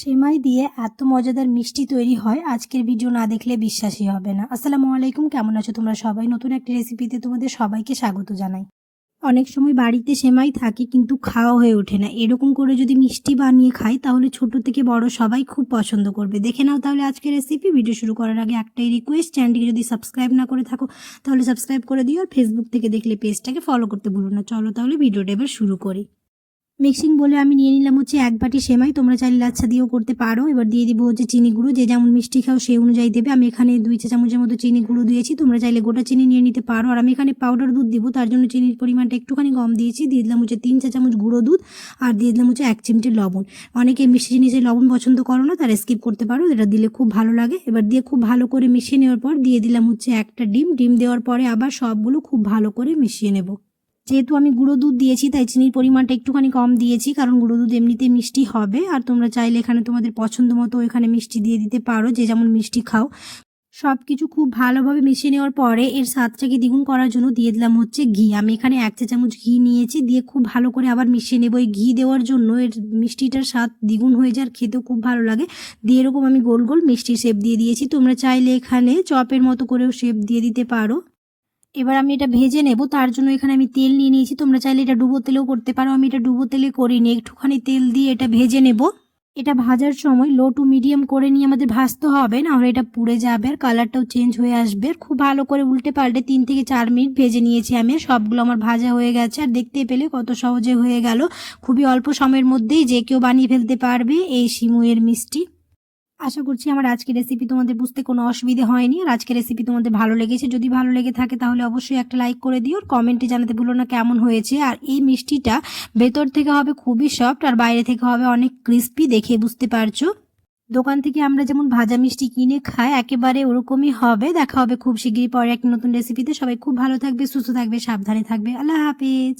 সেমাই দিয়ে এত মজাদার মিষ্টি তৈরি হয়, আজকের ভিডিও না দেখলে বিশ্বাসই হবে না। আসসালামু আলাইকুম, কেমন আছো তোমরা সবাই? নতুন একটি রেসিপিতে তোমাদের সবাইকে স্বাগত জানাই। অনেক সময় বাড়িতে সেমাই থাকে কিন্তু খাওয়া হয়ে ওঠে না। এরকম করে যদি মিষ্টি বানিয়ে খাই, তাহলে ছোট থেকে বড় সবাই খুব পছন্দ করবে। দেখে নাও তাহলে আজকের রেসিপি ভিডিও শুরু করার আগে একটাই রিকোয়েস্ট চ্যানেলটিকে যদি সাবস্ক্রাইব না করে থাকো, তাহলে সাবস্ক্রাইব করে দিও। আর ফেসবুক থেকে দেখলে পেজটাকে ফলো করতে ভুলো না। চলো তাহলে ভিডিওটা এবার শুরু করি। মিক্সিং বলে আমি নিয়ে নিলাম হচ্ছে এক বাটি সেমাই। তোমরা চাইলে লাচ্ছা দিয়েও করতে পারো। এবার দিয়ে দিব হচ্ছে চিনি গুঁড়ো। যে যেমন মিষ্টি খাও সেই অনুযায়ী দেবে। আমি এখানে দুই চা চামচের মতো চিনি গুঁড়ো দিয়েছি। তোমরা চাইলে গোটা চিনি নিয়ে নিতে পারো। আর আমি এখানে পাউডার দুধ দিব। তার জন্য চিনির পরিমাণটা একটুখানি কম দিয়েছি। দিয়ে দিলাম হচ্ছে তিন চা চামচ গুঁড়ো দুধ আর দিয়ে দিলাম হচ্ছে এক চিমটি লবণ। অনেকে মিষ্টি জিনিসে লবণ পছন্দ করো না, তারা স্কিপ করতে পারো। এটা দিলে খুব ভালো লাগে। এবার দিয়ে খুব ভালো করে মিশিয়ে নেওয়ার পর দিয়ে দিলাম হচ্ছে একটা ডিম। ডিম দেওয়ার পরে আবার সবগুলো খুব ভালো করে মিশিয়ে নেব। যেহেতু আমি গুঁড়ো দুধ দিয়েছি, তাই চিনির পরিমাণটা একটুখানি কম দিয়েছি, কারণ গুঁড়ো দুধ এমনিতে মিষ্টি হবে। আর তোমরা চাইলে এখানে তোমাদের পছন্দ মতো এখানে মিষ্টি দিয়ে দিতে পারো, যে যেমন মিষ্টি খাও। সব কিছু খুব ভালোভাবে মিশিয়ে নেওয়ার পরে এর স্বাদটাকে দ্বিগুণ করার জন্য দিয়ে দিলাম হচ্ছে ঘি। আমি এখানে এক চা চামচ ঘি নিয়েছি, দিয়ে খুব ভালো করে আবার মিশিয়ে নেব। এই ঘি দেওয়ার জন্য এর মিষ্টিটার স্বাদ দ্বিগুণ হয়ে যায়, আর খেতেও খুব ভালো লাগে। দিয়ে এরকম আমি গোল গোল মিষ্টির শেপ দিয়ে দিয়েছি। তোমরা চাইলে এখানে চপের মতো করেও শেপ দিয়ে দিতে পারো। এবার আমি এটা ভেজে নেব, তার জন্য এখানে আমি তেল নিয়ে নিয়েছি। তোমরা চাইলে এটা ডুবো তেলেও করতে পারো। আমি এটা ডুবো তেলে করিনি, একটুখানি তেল দিয়ে এটা ভেজে নেব। এটা ভাজার সময় লো টু মিডিয়াম করে নিয়ে আমাদের ভাজতে হবে নাহলে এটা পুড়ে যাবে আর কালারটাও চেঞ্জ হয়ে আসবে। খুব ভালো করে উল্টে পাল্টে তিন থেকে চার মিনিট ভেজে নিয়েছি আমি সবগুলো আমার ভাজা হয়ে গেছে। আর দেখতে পেলে কত সহজে হয়ে গেল। খুবই অল্প সময়ের মধ্যেই যে কেউ বানিয়ে ফেলতে পারবে এই সিমুয়ের মিষ্টি। আশা করছি আমার আজকের রেসিপি তোমাদের বুঝতে কোনো অসুবিধে হয়নি। আর আজকের রেসিপি তোমাদের ভালো লেগেছে, যদি ভালো লেগে থাকে তাহলে অবশ্যই একটা লাইক করে দিও আর কমেন্টে জানাতে ভুলো না কেমন হয়েছে। আর এই মিষ্টিটা ভেতর থেকে হবে খুবই সফট আর বাইরে থেকে হবে অনেক ক্রিস্পি দেখে বুঝতে পারছ। দোকান থেকে আমরা যেমন ভাজা মিষ্টি কিনে খাই, একেবারে ওরকমই হবে। দেখা হবে খুব শীঘ্রই পরে একটা নতুন রেসিপিতে সবাই খুব ভালো থাকবে, সুস্থ থাকবে, সাবধানে থাকবে। আল্লাহ হাফিজ।